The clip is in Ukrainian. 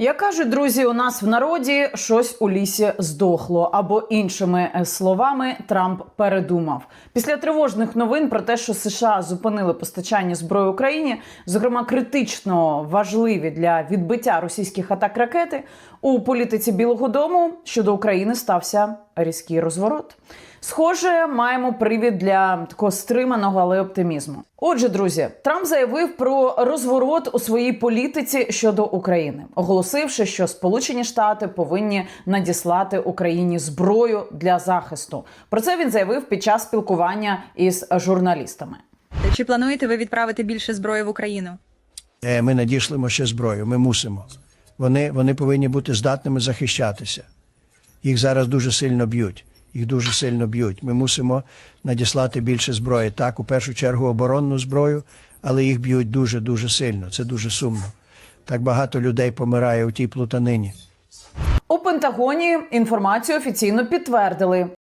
Як кажуть друзі, у нас в народі щось у лісі здохло, або іншими е, словами, Трамп передумав. Після тривожних новин про те, що США зупинили постачання зброї Україні, зокрема критично важливі для відбиття російських атак ракети, у політиці Білого Дому щодо України стався різкий розворот. Схоже, маємо привід для такого стриманого, але оптимізму. Отже, друзі, Трамп заявив про розворот у своїй політиці щодо України, оголосивши, що Сполучені Штати повинні надіслати Україні зброю для захисту. Про це він заявив під час спілкування із журналістами. Чи плануєте ви відправити більше зброї в Україну? Е, Ми надішлемо ще зброю, ми мусимо. Вони, вони повинні бути здатними захищатися. Їх зараз дуже сильно б'ють. Їх дуже сильно б'ють. Ми мусимо надіслати більше зброї. Так, у першу чергу оборонну зброю, але їх б'ють дуже дуже сильно. Це дуже сумно. Так багато людей помирає у тій плутанині. У Пентагоні інформацію офіційно підтвердили.